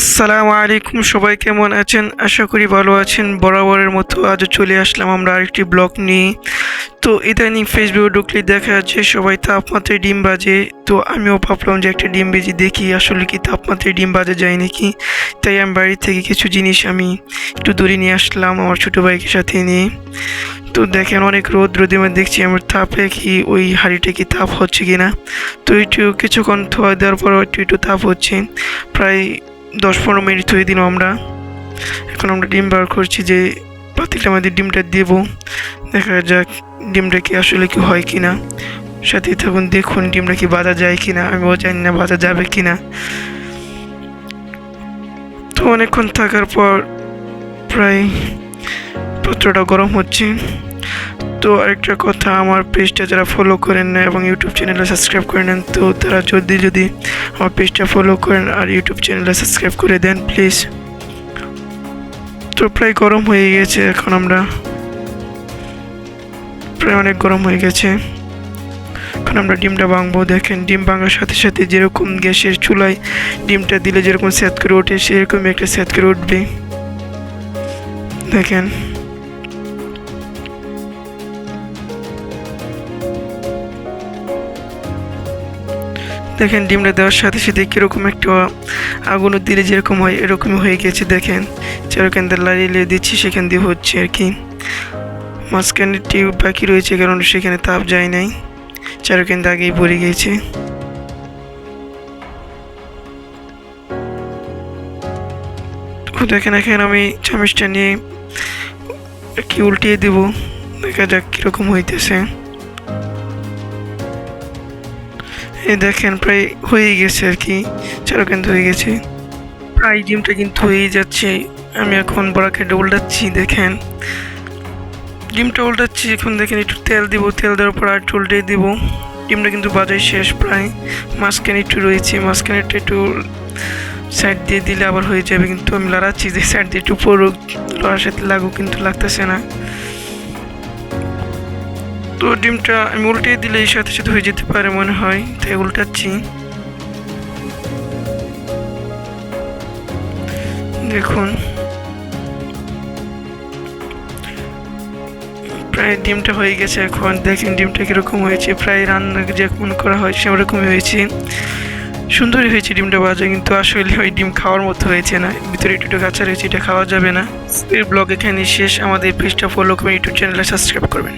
আসসালামু আলাইকুম, সবাই কেমন আছেন? আশা করি ভালো আছেন। বরাবরের মতো আজও চলে আসলাম আমরা আরেকটি ব্লগ নিয়ে। তো ইদানিং ফেসবুকে ঢুকলে দেখা যাচ্ছে সবাই তাপমাত্রায় ডিম বাজে তো আমিও ভাবলাম যে একটা ডিম বেজি দেখি, আসলে কি তাপমাত্রায় ডিম বাজা যায় নাকি? তাই আমি বাড়ি থেকে কিছু জিনিস আমি একটু দূরে নিয়ে আসলাম আমার ছোটো ভাইকে সাথে নিয়ে। তো দেখেন অনেক রোদ মধ্যে দেখছি আমার তাপে কি ওই হাঁড়িটা কি তাপ হচ্ছে কি না তো একটু কিছুক্ষণ ধোয়া দেওয়ার পর একটু একটু তাপ হচ্ছে। প্রায় দশ পনেরো মিনিট হয়ে দিলাম আমরা। এখন আমরা ডিম বার করছি যে পাতিলটা আমাদের ডিমটা দেবো। দেখা যাক ডিমটা কি আসলে কি হয় কি না সাথে থাকুন, দেখুন ডিমটা কি বাজা যায় কি না আমিও জানি না বাজা যাবে কি না তো অনেকক্ষণ থাকার পর প্রায় পাত্রটা গরম হচ্ছে। তো আরেকটা কথা, আমার পেজটা যারা ফলো করেন না এবং ইউটিউব চ্যানেলে সাবস্ক্রাইব করে নেন তো তারা যদি যদি আমার পেজটা ফলো করেন আর ইউটিউব চ্যানেলে সাবস্ক্রাইব করে দেন প্লিজ তো প্রায় গরম হয়ে গেছে এখন আমরা। প্রায় অনেক গরম হয়ে গেছে। এখন আমরা ডিমটা ভাঙবো, দেখেন, ডিম ভাঙার সাথে সাথে যেরকম গ্যাসের চুলায় ডিমটা দিলে যেরকম স্যাত করে ওঠে সেরকমই একটা স্যাত করে উঠবে। দেখেন। দেখেন ডিমটা দেওয়ার সাথে সাথে কীরকম একটা আগুন দিলে যেরকম হয়, এরকমই হয়ে গেছে, দেখেন। যেরকম দিয়ে লাড়িয়ে দিচ্ছি, সেখান দিয়ে হচ্ছে আর কি। মাঝখানে টিউব বাকি রয়েছে, কারণ সেখানে তাপ যায় নাই। চারকেন্দ্র আগেই পড়ে গিয়েছে দেখেন, এখন আমি চামিচটা নিয়ে কি উল্টিয়ে দেব। দেখা যাক কীরকম হইতেছে। এই দেখেন, প্রায় হয়ে গেছে আর কি। চারকেন্দ্র হয়ে গেছে। প্রায় ডিমটা কিন্তু হয়েই যাচ্ছে। আমি এখন বড়াকে উল্টাচ্ছি, দেখেন। ডিমটা উল্টাচ্ছি, এখন দেখেন একটু তেল দিব। তেল দেওয়ার পর আর একটু উল্টে দিব। ডিমটা কিন্তু বাজাই শেষ প্রায়। মাঝখানে একটু রয়েছে মাঝখানেটা একটু সাইড দিয়ে দিলে আবার হয়ে যাবে। কিন্তু আমি লড়াচ্ছি যে সাইড দিয়ে একটু পড়ুক। লড়ার সাথে লাগুক, কিন্তু লাগতেছে না। তো ডিমটা আমি উল্টে দিলে এই সাথে সাথে হয়ে যেতে পারে মনে হয়। তাই উল্টাচ্ছি। দেখুন। প্রায় ডিমটা হয়ে গেছে এখন। দেখেন ডিমটা কীরকম হয়েছে। প্রায় রান্না যেমন করা হয় সেরকমই হয়েছে। সুন্দরই হয়েছে ডিমটা বাজে কিন্তু আসলে ওই ডিম খাওয়ার মতো হয়েছে না। ভিতরে একটু একটু কাঁচা রয়েছে, এটা খাওয়া যাবে না। এর ব্লগ এখানে শেষ। আমাদের পেজটা ফলো করে ইউটিউব চ্যানেলে সাবস্ক্রাইব করবেন।